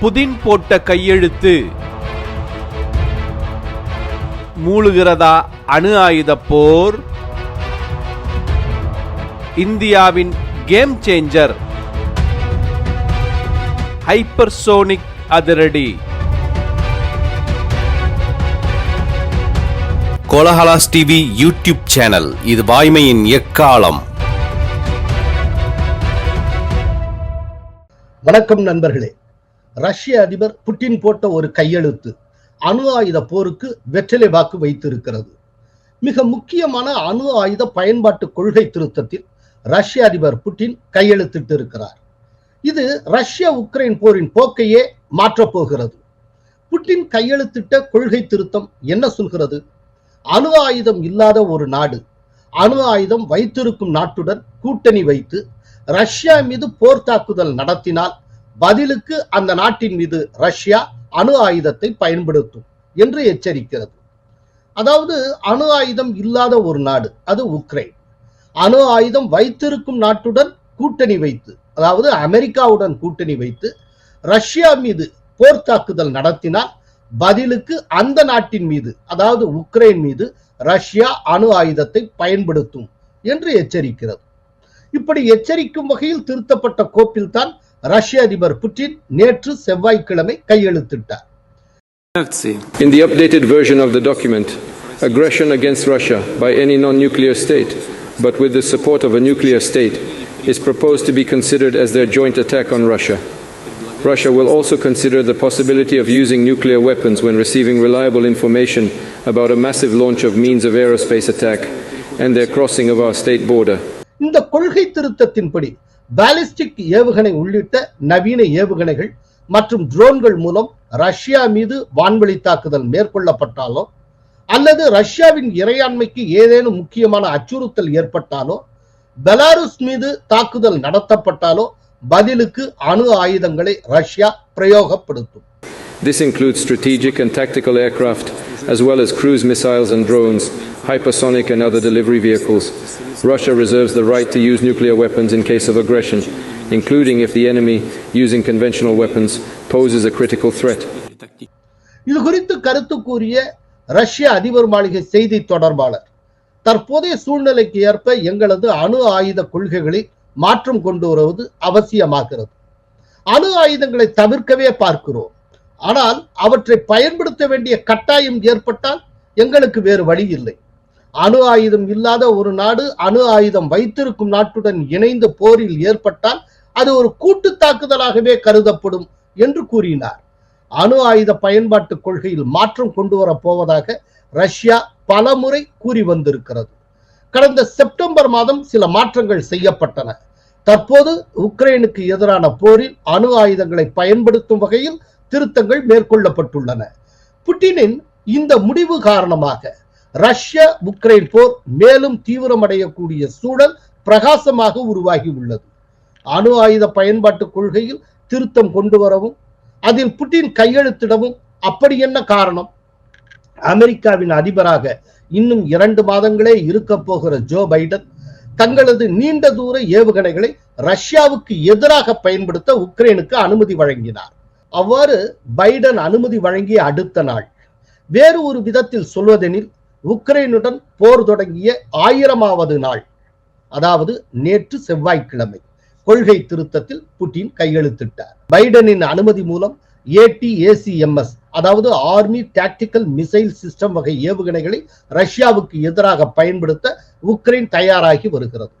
Putin போட்ட கையெழுத்து. மூழுகிறதா அணு ஆயுத போர். இந்தியாவின் கேம் சேஞ்சர். ஹைப்பர்சோனிக் அதிரடி. Kolahalas TV YouTube channel. இது வாய்மையின் எக்காலம். வணக்கம் நண்பர்களே. ரஷ்ய அதிபர் புட்டின் போட்ட ஒரு கையெழுத்து அணு ஆயுத போருக்கு வெற்றிலை வாக்கு வைத்திருக்கிறது. மிக முக்கியமான அணு ஆயுத பயன்பாட்டு கொள்கை திருத்தத்தில் ரஷ்ய அதிபர் புட்டின் கையெழுத்திட்டு இருக்கிறார் இது ரஷ்ய உக்ரைன் போரின் போக்கையே மாற்றப் போகிறது. புட்டின் கையெழுத்திட்ட கொள்கை திருத்தம் என்ன சொல்கிறது? அணு ஆயுதம் இல்லாத ஒரு நாடு அணு ஆயுதம் வைத்திருக்கும் நாட்டுடன் கூட்டணி வைத்து ரஷ்யா மீது போர் தாக்குதல் நடத்தினால் பதிலுக்கு அந்த நாட்டின் மீது ரஷ்யா அணு ஆயுதத்தை பயன்படுத்தும் என்று எச்சரிக்கிறது. அதாவது அணு ஆயுதம் இல்லாத ஒரு நாடு அது உக்ரைன். அணு ஆயுதம் வைத்திருக்கும் நாட்டுடன் கூட்டணி வைத்து அதாவது அமெரிக்காவுடன் கூட்டணி வைத்து ரஷ்யா மீது போர் தாக்குதல் நடத்தினால் பதிலுக்கு அந்த நாட்டின் மீது அதாவது உக்ரைன் மீது ரஷ்யா அணு ஆயுதத்தை பயன்படுத்தும் என்று எச்சரிக்கிறது. இப்படி எச்சரிக்கும் வகையில் திருத்தப்பட்ட கோப்பில் தான் ரஷ்ய அதிபர் புட்டின் நேற்று செவ்வாய்க்கிழமை கையெழுத்திட்டார் In the updated version of the document, aggression against Russia by any non nuclear state, but with the support of a nuclear state, is proposed to be considered as their joint attack on Russia. Russia will also consider the possibility of using nuclear weapons when receiving reliable information about a massive launch of means of aerospace attack and their crossing of our state border. இந்த கொள்கை திருத்தத்தின்படி ballistic ஏவுகணை உள்ளிட்ட நவீன ஏவுகணைகள் மற்றும் ட்ரோன்கள் மூலம் Russia மீது வான்வெளி தாக்குதல் மேற்கொள்ளப்பட்டாலோ அல்லது ரஷ்யாவின் இறையாண்மைக்கு ஏதேனும் முக்கியமான அச்சுறுத்தல் ஏற்பட்டாலோ பெலாருஸ் மீது தாக்குதல் நடத்தப்பட்டாலோ பதிலுக்கு அணு ஆயுதங்களை ரஷ்யா பிரயோகப்படுத்தும். This includes strategic and tactical aircraft, as well as cruise missiles and drones, hypersonic and other delivery vehicles. Russia reserves the right to use nuclear weapons in case of aggression, including if the enemy, using conventional weapons, poses a critical threat. இது குறித்து கருத்து கூறிய ரஷ்ய அதிபர் மாளிகை செய்தி தொடர்பாளர் தற்போதைய சூழ்நிலைக்கு ஏற்ப எங்களது அணு ஆயுத கொள்கைகளில் மாற்றம் கொண்டு வருவது அவசியமாகிறது அணு ஆயுதங்களை தவிர்க்கவே பார்க்கிறோம் ஆனால் அவற்றை பயன்படுத்த வேண்டிய கட்டாயம் ஏற்பட்டால் எங்களுக்கு வேறு வழி இல்லை அணு ஆயுதம் இல்லாத ஒரு நாடு அணு ஆயுதம் வைத்திருக்கும் நாட்டுடன் இணைந்து போரில் ஏற்பட்டால் அது ஒரு கூட்டு தாக்குதலாகவே கருதப்படும் என்று கூறினார். அணு ஆயுத பயன்பாட்டு கொள்கையில் மாற்றம் கொண்டு வரப் போவதாக ரஷ்யா பலமுறை கூறி வந்திருக்கிறது. கடந்த செப்டம்பர் மாதம் சில மாற்றங்கள் செய்யப்பட்டன. தற்போது உக்ரைனுக்கு எதிரான போரில் அணு ஆயுதங்களை பயன்படுத்தும் வகையில் திருத்தங்கள் மேற்கொள்ளப்பட்டுள்ளன. புட்டினின் இந்த முடிவு காரணமாக ரஷ்ய உக்ரைன் போர் மேலும் தீவிரமடையக்கூடிய சூழல் பிரகாசமாக உருவாகி உள்ளது. அணு ஆயுத பயன்பாட்டு கொள்கையில் திருத்தம் கொண்டு வரவும் அதில் புட்டின் கையெழுத்திடவும் அப்படி என்ன காரணம்? அமெரிக்காவின் அதிபராக இன்னும் இரண்டு மாதங்களே இருக்க போகிற ஜோ பைடன் தங்களது நீண்ட தூர ஏவுகணைகளை ரஷ்யாவுக்கு எதிராக பயன்படுத்த உக்ரைனுக்கு அனுமதி வழங்கினார். அவ்வாறு பைடன் அனுமதி வழங்கிய அடுத்த நாள் வேறு ஒரு விதத்தில் சொல்வதெனில் உக்ரைனுடன் போர் தொடங்கிய ஆயிரமாவது நாள். அதாவது நேற்று செவ்வாய்க்கிழமை. கொள்கை திருத்தத்தில் புட்டின் கையெழுத்திட்டார். பைடனின் அனுமதி மூலம் ஏடிஏசிஎம்எஸ் அதாவது ஆர்மி டாக்டிக்கல் மிசைல் சிஸ்டம் வகை ஏவுகணைகளை ரஷ்யாவுக்கு எதிராக பயன்படுத்த உக்ரைன் தயாராகி வருகிறது.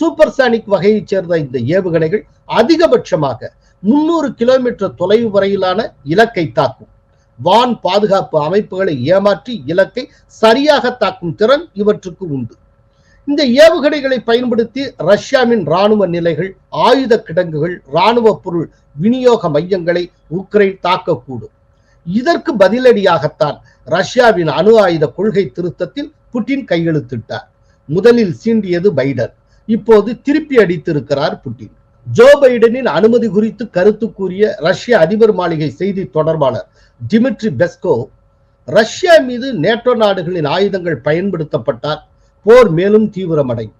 சூப்பர்சானிக் வகையைச் சேர்ந்த இந்த ஏவுகணைகள் அதிகபட்சமாக முன்னூறு கிலோமீட்டர் தொலைவு வரையிலான இலக்கை தாக்கும். வான் பாதுகாப்பு அமைப்புகளை ஏமாற்றி இலக்கை சரியாக தாக்கும் திறன் இவற்றுக்கு உண்டு. இந்த ஏவுகணைகளை பயன்படுத்தி ரஷ்யாவின் ராணுவ நிலைகள் ஆயுத கிடங்குகள் ராணுவ பொருள் விநியோக மையங்களை உக்ரைன் தாக்கக்கூடும். இதற்கு பதிலடியாகத்தான் ரஷ்யாவின் அணு ஆயுத கொள்கை திருத்தத்தில் புட்டின் கையெழுத்திட்டார். முதலில் சீண்டியது பைடன். இப்போது திருப்பி அடித்திருக்கிறார் புட்டின். ஜோ பைடனின் அனுமதி குறித்து கருத்து கூறிய ரஷ்ய அதிபர் மாளிகை செய்தி தொடர்பாளர் டிமிட்ரி பெஸ்கோ ரஷ்யா மீது நேட்டோ நாடுகளின் ஆயுதங்கள் பயன்படுத்தப்பட்டால் போர் மேலும் தீவிரமடையும்.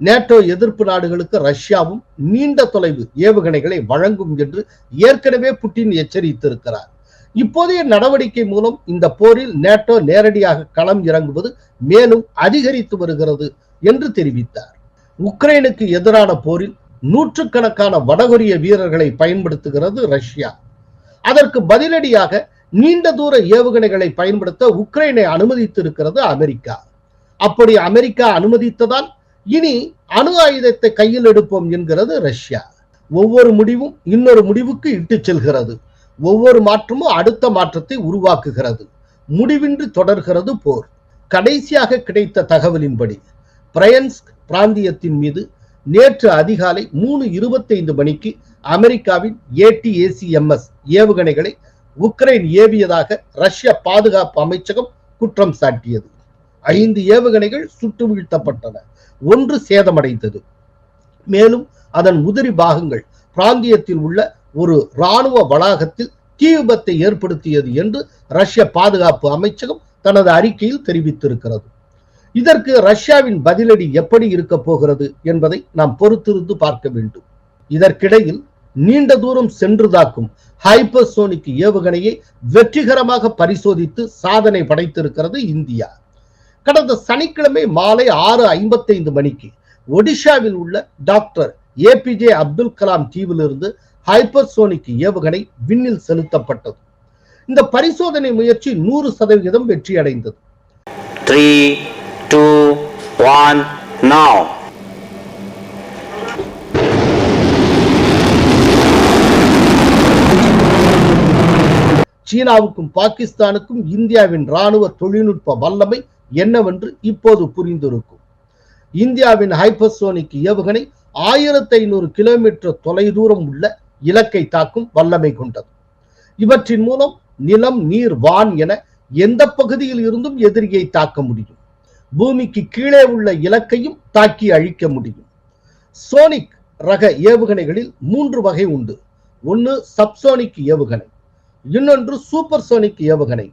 நேட்டோ எதிர்ப்பு நாடுகளுக்கு ரஷ்யாவும் நீண்ட தொலைவு ஏவுகணைகளை வழங்கும் என்று ஏற்கனவே புட்டின் எச்சரித்திருக்கிறார். இப்போதைய நடவடிக்கை மூலம் இந்த போரில் நேட்டோ நேரடியாக களம் இறங்குவது மேலும் அதிகரித்து வருகிறது என்று தெரிவித்தார். உக்ரைனுக்கு எதிரான போரில் நூற்றுக்கணக்கான வடகொரிய வீரர்களை பயன்படுத்துகிறது ரஷ்யா. அதற்கு பதிலடியாக நீண்ட தூர ஏவுகணைகளை பயன்படுத்த உக்ரைனை அனுமதித்திருக்கிறது அமெரிக்கா. அப்படி அமெரிக்கா அனுமதித்ததால் இனி அணு ஆயுதத்தை கையில் எடுப்போம் என்கிறது ரஷ்யா. ஒவ்வொரு முடிவும் இன்னொரு முடிவுக்கு இட்டுச் செல்கிறது. ஒவ்வொரு மாற்றமும் அடுத்த மாற்றத்தை உருவாக்குகிறது. முடிவின்றி தொடர்கிறது போர். கடைசியாக கிடைத்த தகவலின்படி பிரயன்ஸ்க் பிராந்தியத்தின் மீது நேற்று அதிகாலை மூணு இருபத்தைந்து மணிக்கு அமெரிக்காவின் ஏடிஏசிஎம்எஸ் ஏவுகணைகளை உக்ரைன் ஏவியதாக ரஷ்ய பாதுகாப்பு அமைச்சகம் குற்றம் சாட்டியது. ஐந்து ஏவுகணைகள் சுட்டு வீழ்த்தப்பட்டன. ஒன்று சேதமடைந்தது. மேலும் அதன் உதிரி பாகங்கள் பிராந்தியத்தில் உள்ள ஒரு இராணுவ வளாகத்தில் தீ விபத்தை ஏற்படுத்தியது என்று ரஷ்ய பாதுகாப்பு அமைச்சகம் தனது அறிக்கையில் தெரிவித்திருக்கிறது. இதற்கு ரஷ்யாவின் பதிலடி எப்படி இருக்க போகிறது என்பதை நாம் பொறுத்திருந்து பார்க்க வேண்டும். இதற்கிடையில் நீண்ட தூரம் சென்று தாக்கும் ஹைப்பர்சோனிக் ஏவுகணையை வெற்றிகரமாக பரிசோதித்து சாதனை படைத்திருக்கிறது இந்தியா. கடந்த சனிக்கிழமை மாலை ஆறு ஐம்பத்தைந்து மணிக்கு ஒடிஷாவில் உள்ள டாக்டர் ஏபிஜே அப்துல் கலாம் தீவிலிருந்து ஹைப்பர்சோனிக் ஏவுகணை விண்ணில் செலுத்தப்பட்டது. இந்த பரிசோதனை முயற்சி நூறு சதவிகிதம் வெற்றியடைந்தது. Two, one, now. சீனாவுக்கும் பாகிஸ்தானுக்கும் இந்தியாவின் ராணுவ தொழில்நுட்ப வல்லமை என்னவென்று இப்போது புரிந்திருக்கும். இந்தியாவின் ஹைப்பர்சோனிக் ஏவுகணை ஆயிரத்தி ஐநூறு கிலோமீட்டர் தொலைதூரம் உள்ள இலக்கை தாக்கும் வல்லமை கொண்டது. இவற்றின் மூலம் நிலம் நீர் வான் என எந்த பகுதியில் இருந்தும் எதிரியை தாக்க முடியும். பூமிக்கு கீழே உள்ள இலக்கையும் தாக்கி அழிக்க முடியும். சோனிக் ரக ஏவுகணைகளில் மூன்று வகை உண்டு. ஒன்று சப்சோனிக் ஏவுகணை இன்னொன்று சூப்பர் சோனிக் ஏவுகணை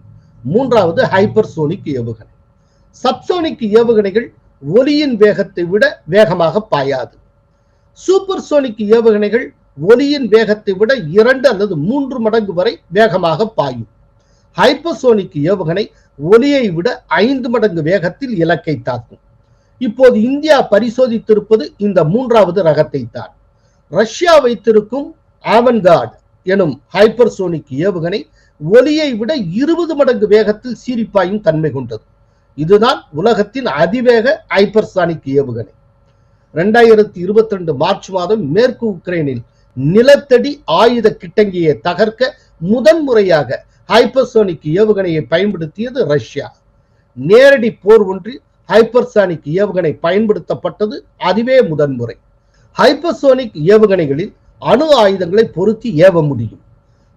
மூன்றாவது ஹைப்பர்சோனிக் ஏவுகணை. சப்சோனிக் ஏவுகணைகள் ஒலியின் வேகத்தை விட வேகமாக பாயாது. சூப்பர் சோனிக் ஏவுகணைகள் ஒலியின் வேகத்தை விட இரண்டு அல்லது மூன்று மடங்கு வரை வேகமாக பாயும். ஹைப்பர்சோனிக் ஏவுகணை ஒலியை விட ஐந்து மடங்கு வேகத்தில் இலக்கை தாக்கும். இப்போது இந்தியா பரிசோதித்திருப்பது இந்த மூன்றாவது ரகத்தை தான். ரஷ்யா வைத்திருக்கும் ஆவன்கார்டு எனும் ஹைப்பர்சோனிக் ஏவுகணை ஒலியை விட இருபது மடங்கு வேகத்தில் சீரிப்பாயும் தன்மை கொண்டது. இதுதான் உலகத்தின் அதிவேக ஹைப்பர்சானிக் ஏவுகணை. ரெண்டாயிரத்தி இருபத்தி ரெண்டு மார்ச் மாதம் மேற்கு உக்ரைனில் நிலத்தடி ஆயுத கிட்டங்கியை தகர்க்க முதன்முறையாக ஹைப்பர்சோனிக் ஏவுகணையை பயன்படுத்தியது ரஷ்யா. நேரடி போர் ஒன்றில் ஹைப்பர்சானிக் ஏவுகணை பயன்படுத்தப்பட்டது அதுவே முதன்முறை. ஹைப்பர்சோனிக் ஏவுகணைகளில் அணு ஆயுதங்களை பொருத்தி ஏவ முடியும்.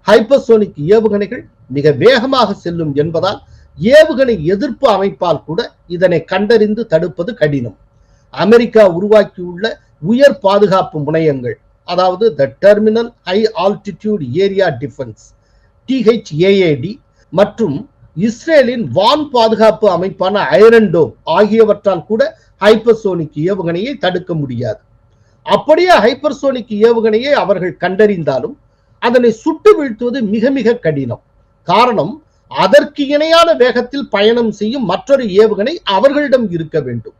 ஹைப்பர்சோனிக் ஏவுகணைகள் மிக வேகமாக செல்லும் என்பதால் ஏவுகணை எதிர்ப்பு அமைப்பால் கூட இதனை கண்டறிந்து தடுப்பது கடினம். அமெரிக்கா உருவாக்கியுள்ள உயர் பாதுகாப்பு முனையங்கள் அதாவது the terminal high altitude area defence THAAD மற்றும் இஸ்ரேலின் வான் பாதுகாப்பு அமைப்பான ஐரன்டோம் ஆகியவற்றால் கூட ஹைப்பர்சோனிக் ஏவுகணையை தடுக்க முடியாது. அப்படியே ஹைப்பர்சோனிக் ஏவுகணையை அவர்கள் கண்டறிந்தாலும் அதனை சுட்டு வீழ்த்துவது மிக மிக கடினம். காரணம் அதற்கு இணையான வேகத்தில் பயணம் செய்யும் மற்றொரு ஏவுகணை அவர்களிடம் இருக்க வேண்டும்.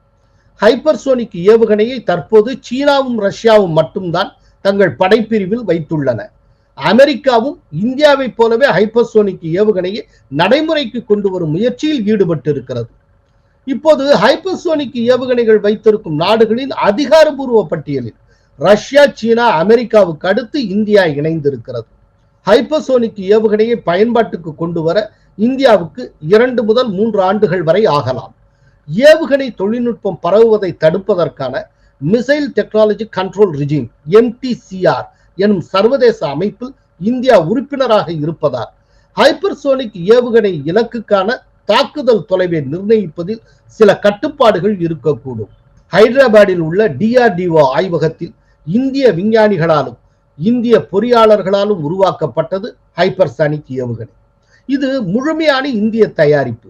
ஹைப்பர்சோனிக் ஏவுகணையை தற்போது சீனாவும் ரஷ்யாவும் மட்டும்தான் தங்கள் படைப்பிரிவில் வைத்துள்ளன. அமெரிக்காவும் இந்தியாவைப் போலவே ஹைப்பர்சோனிக் ஏவுகணையை நடைமுறைக்கு கொண்டு வரும் முயற்சியில் ஈடுபட்டு இருக்கிறது இப்போது ஹைப்பர்சோனிக் ஏவுகணைகள் வைத்திருக்கும் நாடுகளின் அதிகாரபூர்வ பட்டியலில் ரஷ்யா சீனா அமெரிக்காவுக்கு அடுத்து இந்தியா இணைந்திருக்கிறது. ஹைப்பர்சோனிக் ஏவுகணையை பயன்பாட்டுக்கு கொண்டு வர இந்தியாவுக்கு இரண்டு முதல் மூன்று ஆண்டுகள் வரை ஆகலாம். ஏவுகணை தொழில்நுட்பம் பரவுவதை தடுப்பதற்கான missile technology control regime MTCR எனும் சர்வதேச அமைப்பில் இந்தியா உறுப்பினராக இருப்பதால் ஹைப்பர்சோனிக் ஏவுகணை இலக்குக்கான தாக்குதல் தொலைவை நிர்ணயிப்பதில் சில கட்டுப்பாடுகள் இருக்கக்கூடும். ஹைதராபாத்தில் உள்ள டிஆர்டிஓ ஆய்வகத்தில் இந்திய விஞ்ஞானிகளாலும் இந்திய பொறியாளர்களாலும் உருவாக்கப்பட்டது ஹைப்பர்சானிக் ஏவுகணை. இது முழுமையான இந்திய தயாரிப்பு.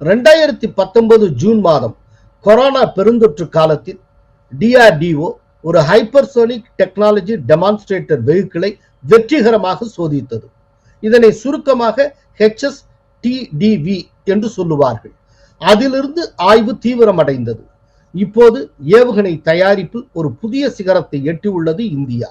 ரெண்டாயிரத்தி பத்தொன்பது ஜூன் மாதம் கொரோனா பெருந்தொற்று காலத்தில் டிஆர்டிஓ ஒரு ஹைப்பர்சோனிக் டெக்னாலஜி டெமான்ஸ்ட்ரேட்டர் வெஹிக்கிளை வெற்றிகரமாக சோதித்தது. இதனை சுருக்கமாக ஹெச்எஸ் டிடிவி என்று சொல்லுவார்கள். அதிலிருந்து ஆய்வு தீவிரமடைந்தது. இப்போது ஏவுகணை தயாரிப்பு ஒரு புதிய சிகரத்தை எட்டியுள்ளது இந்தியா.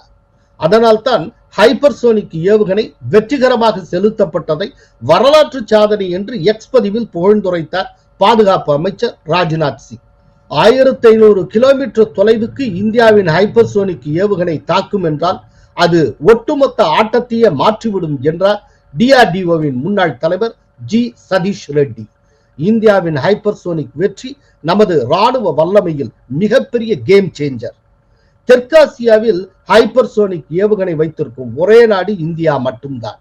அதனால்தான் ஹைப்பர்சோனிக் ஏவுகணை வெற்றிகரமாக செலுத்தப்பட்டதை வரலாற்று சாதனை என்று எக்ஸ் பதிவில் புகழ்ந்துரைத்தார் பாதுகாப்பு அமைச்சர் ராஜ்நாத் சிங். ஆயிரத்தி ஐநூறு கிலோமீட்டர் தொலைவுக்கு இந்தியாவின் ஹைப்பர்சோனிக் ஏவுகணை தாக்கும் என்றால் அது ஒட்டுமொத்த ஆட்டத்தையே மாற்றிவிடும் என்றார் டிஆர்டிஓவின் முன்னாள் தலைவர் ஜி சதீஷ் ரெட்டி. இந்தியாவின் ஹைப்பர்சோனிக் வெற்றி நமது ராணுவ வல்லமையில் மிகப்பெரிய கேம் சேஞ்சர் தெற்காசியாவில் ஹைப்பர்சோனிக் ஏவுகணை வைத்திருக்கும் ஒரே நாடு இந்தியா மட்டும்தான்.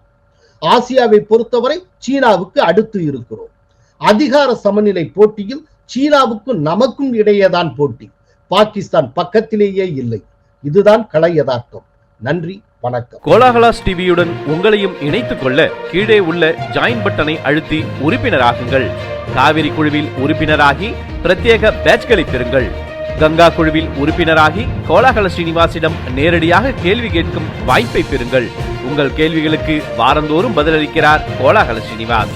ஆசியாவை பொறுத்தவரை சீனாவுக்கு அடுத்து இருக்கிறோம். அதிகார சமநிலை போட்டியில் சீனாவுக்கும் நமக்கும் இடையேதான் போட்டி. பாகிஸ்தான் பக்கத்திலேயே இல்லை. இதுதான் கள யதார்த்தம். நன்றி வணக்கம். கோலாகலாஸ் டிவியுடன் உங்களையும் இணைத்துக் கொள்ள கீழே உள்ள ஜாயின் பட்டனை அழுத்தி உறுப்பினராகுங்கள். காவிரி குழுவில் உறுப்பினராகி பிரத்யேக பேட்ச்களை பெறுங்கள். கங்கா குழுவில் உறுப்பினராகி கோலாகல ஸ்ரீனிவாசிடம் நேரடியாக கேள்வி கேட்கும் வாய்ப்பை பெறுங்கள். உங்கள் கேள்விகளுக்கு வாரந்தோறும் பதிலளிக்கிறார் Kolahala Srinivas